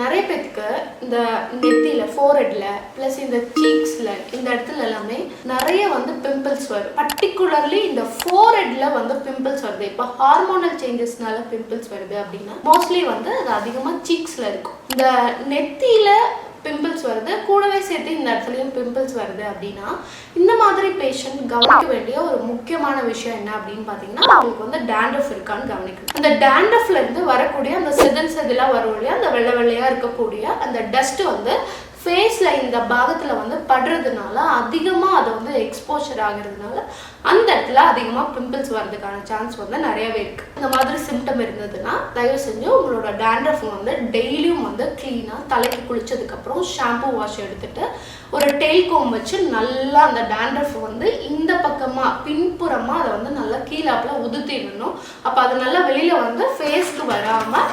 நிறைய பேத்துக்கு இந்த நெத்தியில் ஃபோர்ஹெட்ல ப்ளஸ் இந்த சீக்ஸில் இந்த இடத்துல எல்லாமே நிறைய வந்து பிம்பிள்ஸ் வரும். பர்டிகுலர்லி இந்த ஃபோர்ஹெட்ல வந்து பிம்பிள்ஸ் வருது. இப்போ ஹார்மோனல் சேஞ்சஸ்னால பிம்பிள்ஸ் வருது அப்படின்னா மோஸ்ட்லி வந்து அது அதிகமாக சீக்ஸில் இருக்கும். இந்த நெத்தியில் பிம்பிள்ஸ் வருது கூடவே சேர்த்து இந்த இடத்துலையும் பிம்பிள்ஸ் வருது அப்படின்னா இந்த மாதிரி பேஷண்ட் கவனிக்க வேண்டிய ஒரு முக்கியமான விஷயம் என்ன அப்படின்னு பார்த்தீங்கன்னா அவங்களுக்கு வந்து டேண்டஃப் இருக்கான்னு கவனிக்கணும். அந்த டேண்ட்ரஃப்ல இருந்து வரக்கூடிய அந்த செதில் செதிலாக வரும் இல்லையா? அந்த வெள்ளை வெள்ளையாக இருக்கக்கூடிய அந்த டஸ்ட் வந்து ஃபேஸில் இந்த பாகத்தில் வந்து படுறதுனால அதிகமாக அதை வந்து எக்ஸ்போஷர் ஆகிறதுனால அந்த இடத்துல அதிகமாக பிம்பிள்ஸ் வர்றதுக்கான சான்ஸ் வந்து நிறையவே இருக்குது இந்த மாதிரி சிம்டம் இருந்ததுன்னா தயவு செஞ்சு உங்களோட டேண்ட்ரஃப் வந்து டெய்லியும் வந்து க்ளீனாக தலைக்கு குளிச்சதுக்கப்புறம் ஷாம்பு வாஷ் எடுத்துட்டு ஒரு டெயில் கோம் வச்சு நல்லா அந்த டேண்ட்ரஃப் வந்து இந்த பக்கமாக பின்புறமாக அதை வந்து நல்லா கீழாப்பில் உதுத்திடணும். அப்போ அது நல்லா வெளியில் வந்து ஃபேஸ்க்கு வராமல்